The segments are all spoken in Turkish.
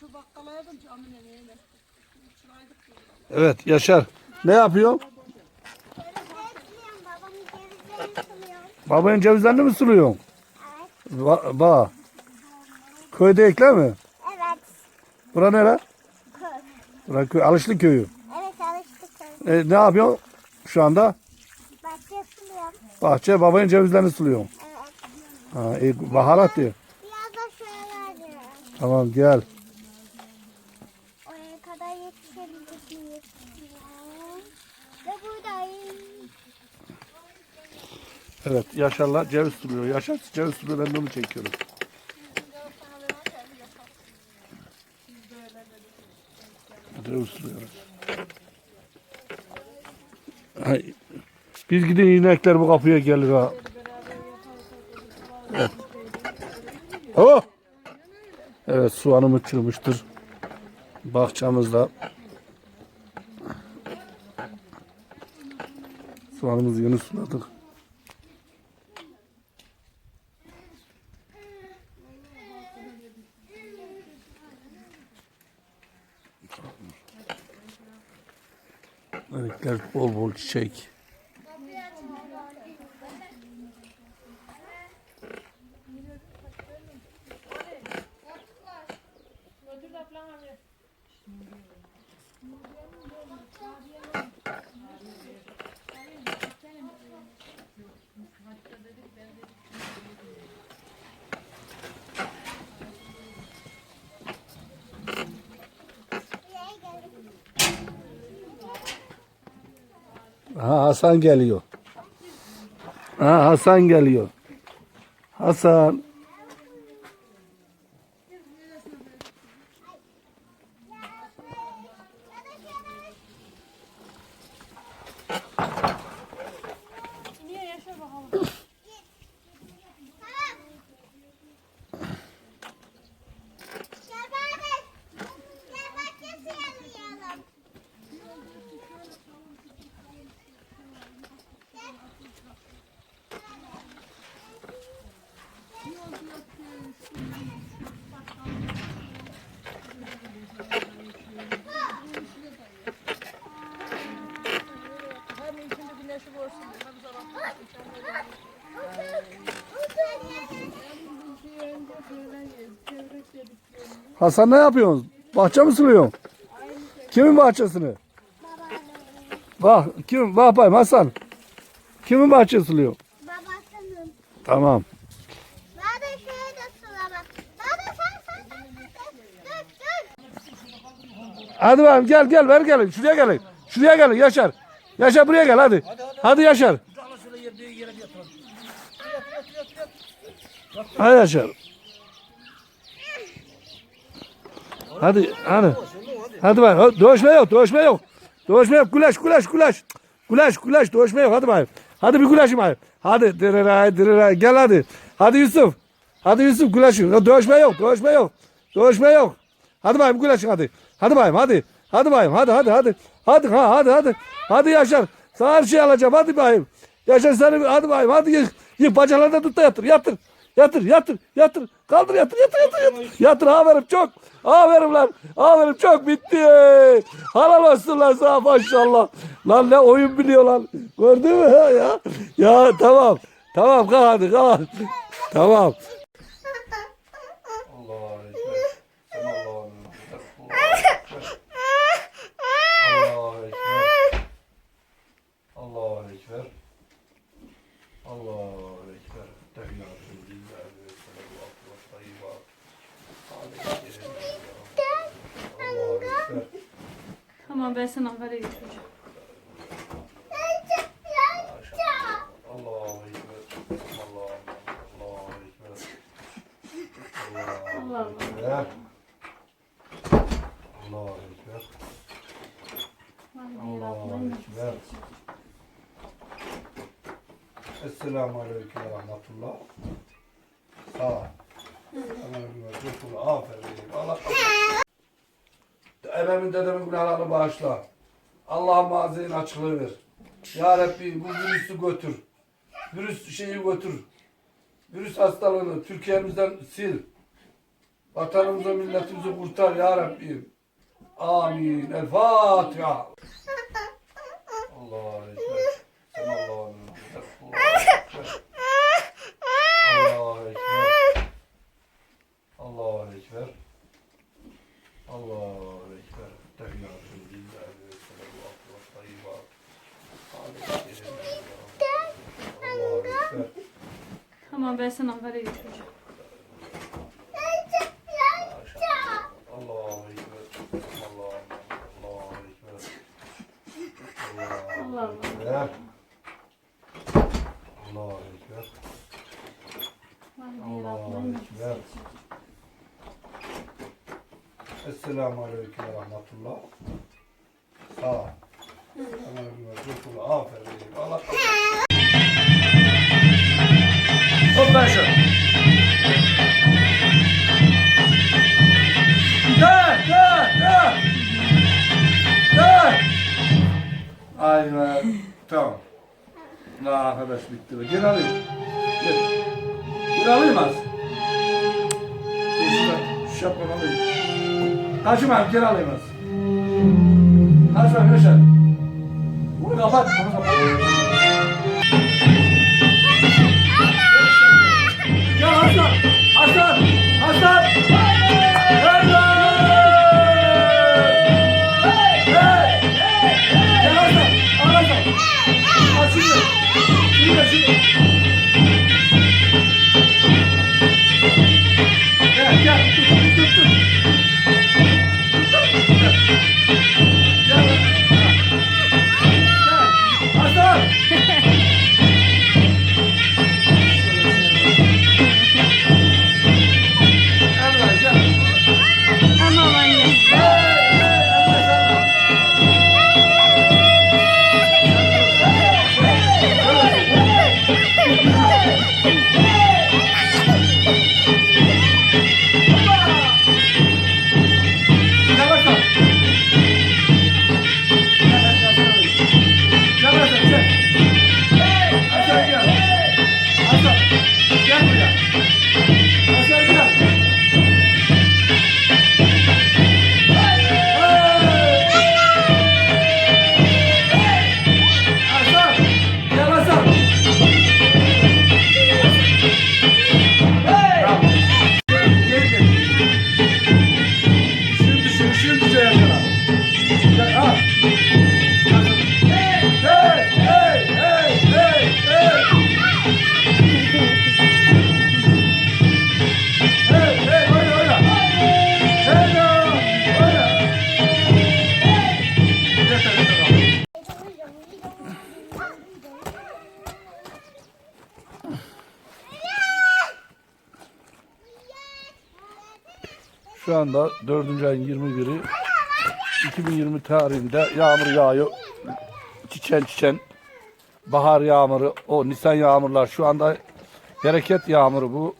şu bakkala neyle. Şuraydık diyor. Evet Yaşar. Ne yapıyor? Babamın cevizlerini suluyorum. Babanın cevizlerini mi suluyorsun? Evet. Ba ba. Köyde ekle mi? Evet. Bura nere? Köy. Bura köy, Alışlı köyü. Evet alıştık köy. E, ne yapıyorsun şu anda? Bahçe suluyorum. Bahçe babanın cevizlerini suluyorsun. Evet. Ha, e, baharat diyor. Biraz da şöyle. Tamam gel. Kadar yetişebilecek miyiz? Ve buradayım. Evet Yaşar'la ceviz suluyor. Yaşar ceviz suluyor ben de onu çekiyorum. Ceviz suluyoruz. Ay, Biz gidin inekler bu kapıya gelir ha. Evet. Oh! Evet soğanım uçurmuştur. Bahçemizde. Soğanımızı yeni suladık. Renkler bol bol çiçek. Ha Hasan geliyor. Ha Hasan geliyor. Hasan. Niye yaşa bakalım. Gel bari. Gel bahçe sulayalım. Hem içinde güneşi olsun. Hem zarar. Hasan ne yapıyorsun? Bahçe mi suluyorsun? Kimin bahçesini? Bak kim? Bak bakayım Hasan. Kimin bahçesi suluyor? Babasının. Tamam. Şöyle de sula bak. Bana sen sen sen sen. Dur dur. Hadi bakalım gel gel ver gelin. Şuraya gelin. Şuraya gelin Yaşar. Yaşar buraya gel hadi. Hadi Yaşar. Hadi Yaşar. Hadi hadi. Hadi bak. Dövüşme yok. Dövüşme yok. Dövüşme yok. Güleş güleş güleş. Güleş güleş. Dövüşme yok. Hadi bakayım. Hadi bir güleşim bakayım. Hadi. Dırıray dırıray. Gel hadi. Hadi Yusuf. Hadi Yusuf güleşin. Dövüşme yok. Dövüşme yok. Dövüşme yok. Hadi bakayım güleşin hadi. Hadi bakayım hadi. Hadi bakayım hadi hadi hadi. Hadi ha hadi hadi. Hadi Yaşar. Sana her şey alacağım. Hadi bakayım. Yaşar seni hadi bakayım. Hadi yık. Yık bacaklarını tut da yatır. Yatır. Yatır yatır yatır. Kaldır yatır yatır yatır yatır. Yatır aferin çok. Aferin lan. Aferin çok bitti. Halal olsun lan sana maşallah. Lan ne oyun biliyor lan. Gördün mü ya? Ya, tamam. Tamam kalk hadi kalk. Tamam. Allah'a ekber. Sen Allah'a Allah'a ekber. Allah'a ekber. Tehiyyatü lillahi ve sallallahu ve tayyibat. Allah'a ekber. Tamam ben sana. Allah'a Allah'a ekber. Allah Allah. ekber. Allah'a ekber. Esselamu Aleyküm ve Rahmetullah. Sağ ol. Aleyküm ve Rahmetullah. Aferin. Allah Ebemin dedemin günahlarını bağışla. Allah'ım ağzının açıklığı ver. Ya Rabbi bu virüsü götür. Virüs şeyi götür. Virüs hastalığını Türkiye'mizden sil. Vatanımızı milletimizi kurtar ya Rabbim. Amin. El Fatiha. Allah'a ekber. Sen Allah'a ekber. Allah'a ekber. Allah'a ekber. Allah'a ekber. Tehiyyatü lillahi ve sallallahu aleyhi ve sellem. Allah'a ekber. Tamam ben sana Ankara'ya götüreceğim. Allah. Allah Allah. ekber. Allahu ekber. Esselamu aleyküm ve rahmetullah. Sağ ol. Aferin. Alayım. Kaçma gel alayım az. Kaçma Yaşar. Bunu kapat. Bunu kapat. 朝、ギャングだ。朝、ギャ。Anda 4. ayın 21'i 2020 tarihinde yağmur yağıyor. Çiçen çiçen. Bahar yağmuru, o Nisan yağmurlar şu anda bereket yağmuru bu.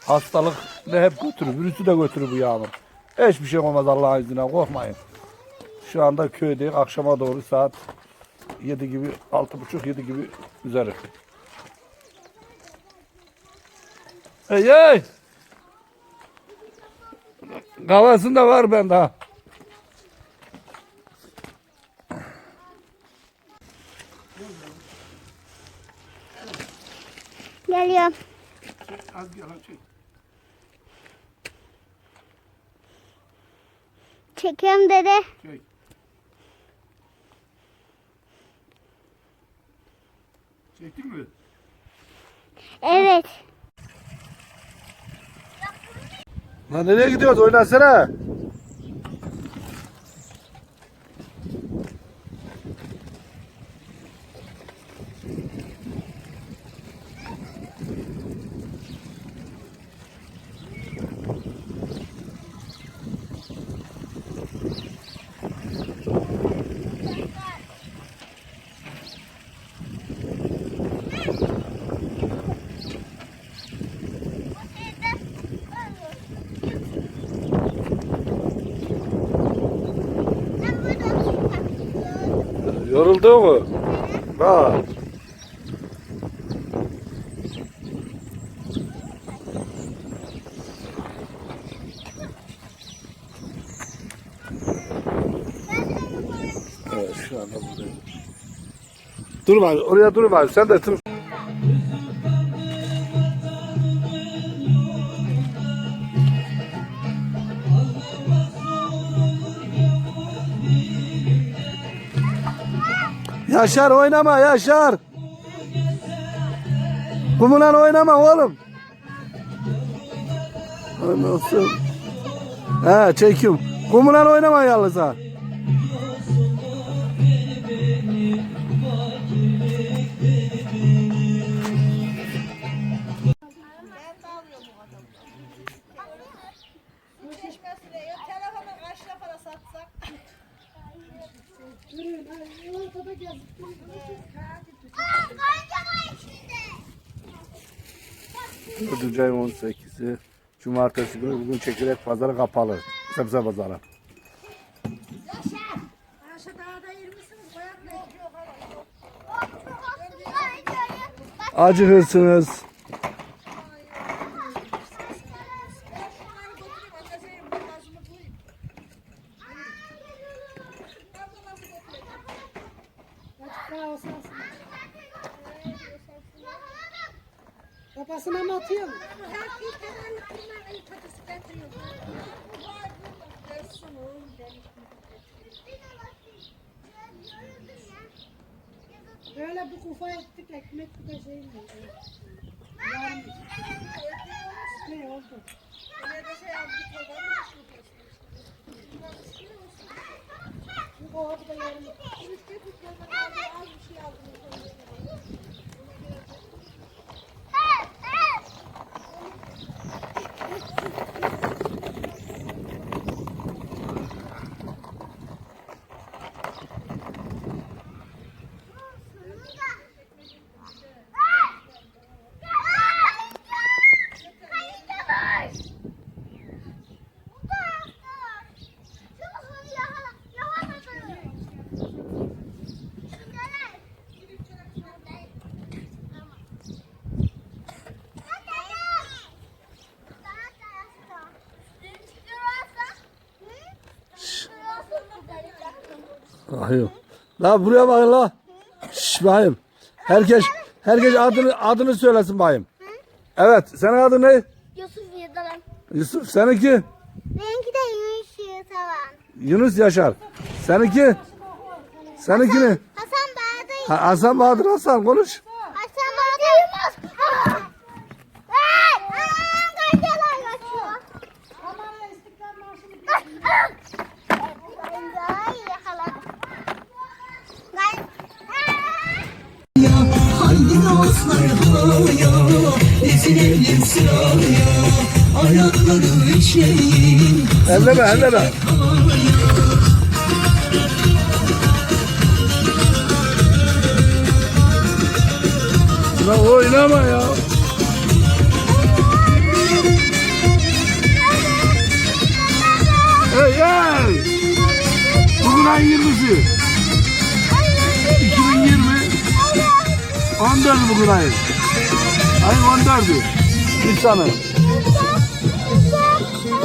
Hastalık ne hep götürür, virüsü de götürür bu yağmur. Hiçbir şey olmaz Allah'ın izniyle korkmayın. Şu anda köydeyiz. Akşama doğru saat 7 gibi, 6.30 7 gibi üzeri. Hey hey! Kahvesinde var bende ha. Geliyorum. Az yalan çek. Çekiyorum dede. Çek. Çektin mi? Evet. Lan nereye gidiyoruz? Oynasana. Kırıldı? Bak. Dur abi oraya dur abi sen de tüm Yaşar oynama Yaşar. Kumulan oynama oğlum. Nasıl? He çekim. Kumulan oynama yalnız ha. 4. ayın 18'i Cumartesi günü bugün çekirdek pazarı kapalı. Sebze pazarı. Dağda yer misiniz? Koyak mı? Yok Bak, Acıkırsınız. şunları götüreyim. Anneseyim. Başımı koyayım. Ben bunları götüreceğim. Babasına mı atıyor mu? Her bir kenarlı kırmızı iyi tatlısı getiriyor. Vay bu dersin oğlum demiş. Öyle bir kufa ettik ekmek bir de şey mi? Ne oldu? Ne de şey düşünüyorsun? Bu de yarım. Üç bir şey aldım. Hayır. La buraya bakın la. Şş bayım. Herkes herkes adını adını söylesin bayım. Evet, senin adın ne? Yusuf Yıldırım. Yusuf, seninki? Benimki de Yunus Yıldırım. Yunus Yaşar. Seninki? Seninki ne? Hasan Bağday. Ha, Hasan Bahadır Hasan konuş. Elleme, elleme. La oynama ya. Hey hey. Bugün ayın 20'si. 2020. 14 bugün ayın. Ayın 14'ü. Nisan'ı.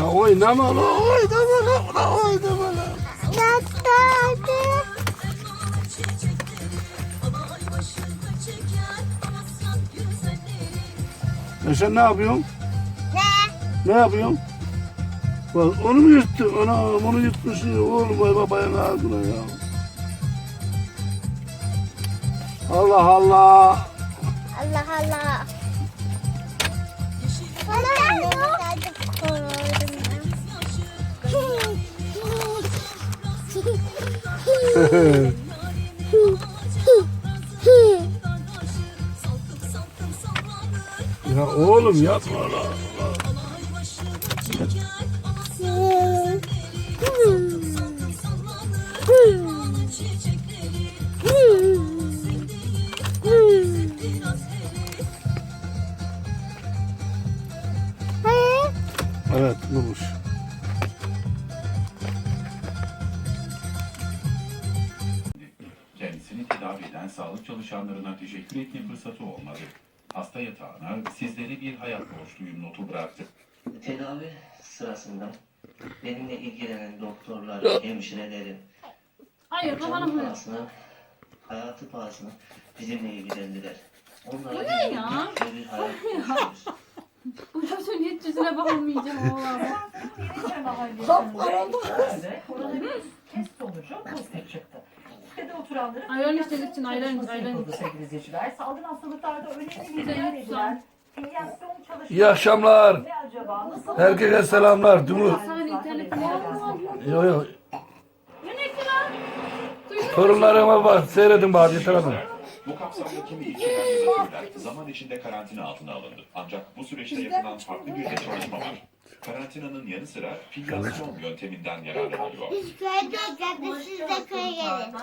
Ya oynama lan oynama lan lan oynama. Yattı. Ya sen ne yapıyorsun? Ne? Ne yapıyorsun? Bak onu mu yuttun? Anam onu yutmuşsun. Oğlum vay babanın ağzına ya. Allah Allah. Allah Allah. Ya oğlum yapma lan. Eden sağlık çalışanlarına teşekkür etme fırsatı olmadı. Hasta yatağına sizleri bir hayat borçluyum notu bıraktı. Tedavi sırasında benimle ilgilenen doktorlar, hemşirelerin Hayır canı kafanı pahasına, hayatı pahasına bizimle ilgilendiler. Onlara Bu ne ya? mutlu bir hayat yaşıyoruz. Bu çocuğun hiç yüzüne bakılmayacağım oğlan. Koronavirüs test sonucu pozitif oturanların Ayran içtik için ayran iç, ayran yapıldı iç. sevgili izleyiciler. Salgın hastalıklarda önemli bir yer edilen filyasyon çalışmaları İyi akşamlar. ne acaba? Nasıl Herkese selamlar. Dumur. Sen internetini yapma. Yo yo. Torunlarıma bak seyredin bari yeter ama. Bu kapsamda kimi yöneticiler zaman içinde karantina altına alındı. Ancak bu süreçte yapılan farklı bir de çalışma var. Karantinanın yanı sıra filyasyon yönteminden yararlanılıyor. Biz köyde geldik siz de köye gelin.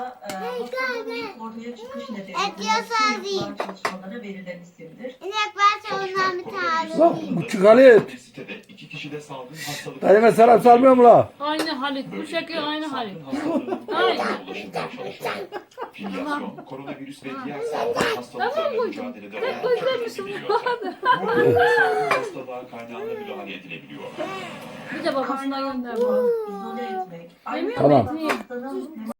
ortaya çıkış nedeni Et yasağı değil. çalışmalara verilen isimdir. İnek varsa ondan bir tane. Lan küçük Halit. Bir sitede iki kişide salgın hastalık... Dayına selam salmıyor mu la? Aynı Halit. Bu şekil aynı Halit. Çalışıyor. Filyasyon, koronavirüs ve diğer salgın hastalıklarla mücadelede oldukça önemli bir yöntem. Bu hastalığa kaynağında müdahale edilebiliyor. Bir de babasına gönderme. Tamam.